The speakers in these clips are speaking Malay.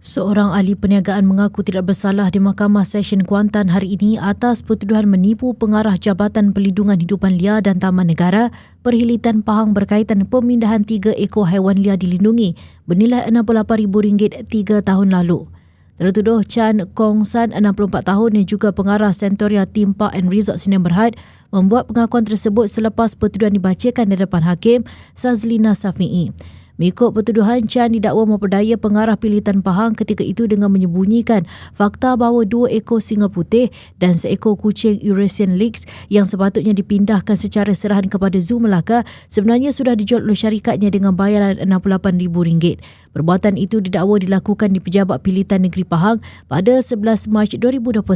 Seorang ahli perniagaan mengaku tidak bersalah di Mahkamah Session Kuantan hari ini atas pertuduhan menipu pengarah Jabatan Perlindungan Hidupan Liar dan Taman Negara perhilitan Pahang berkaitan pemindahan tiga ekor haiwan liar dilindungi bernilai RM68,000 tiga tahun lalu. Tertuduh Chan Kong San, 64 tahun yang juga pengarah Centoria Theme Park and Resort Sdn Berhad membuat pengakuan tersebut selepas pertuduhan dibacakan di depan Hakim Sazlina Safi'i. Mengikut pertuduhan, Chan didakwa memperdaya pengarah pilihan Pahang ketika itu dengan menyembunyikan fakta bahawa dua ekor singa putih dan seekor kucing Eurasian Leaks yang sepatutnya dipindahkan secara serahan kepada Zoo Melaka sebenarnya sudah dijual oleh syarikatnya dengan bayaran RM68,000. Perbuatan itu didakwa dilakukan di Pejabat Pilihan Negeri Pahang pada 11 Mac 2021.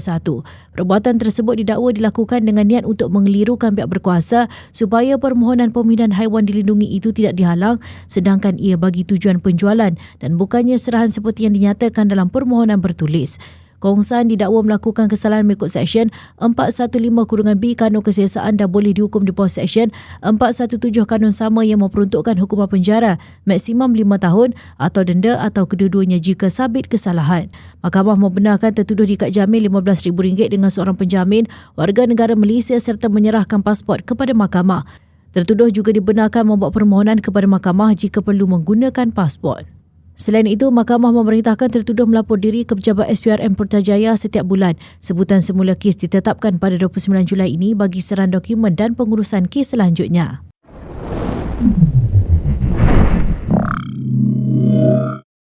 Perbuatan tersebut didakwa dilakukan dengan niat untuk mengelirukan pihak berkuasa supaya permohonan pemindahan haiwan dilindungi itu tidak dihalang sedangkan menyatakan ia bagi tujuan penjualan dan bukannya serahan seperti yang dinyatakan dalam permohonan bertulis. Kong San didakwa melakukan kesalahan mengikut Seksyen 415-B Kanun Kesiasaan dan boleh dihukum di bawah Seksyen 417 Kanun sama yang memperuntukkan hukuman penjara maksimum 5 tahun atau denda atau kedua-duanya jika sabit kesalahan. Mahkamah membenarkan tertuduh diikat jamin RM15,000 dengan seorang penjamin warga negara Malaysia serta menyerahkan pasport kepada mahkamah. Tertuduh juga dibenarkan membuat permohonan kepada mahkamah jika perlu menggunakan pasport. Selain itu, mahkamah memerintahkan tertuduh melapor diri ke pejabat SPRM Putrajaya setiap bulan. Sebutan semula kes ditetapkan pada 29 Julai ini bagi serang dokumen dan pengurusan kes selanjutnya.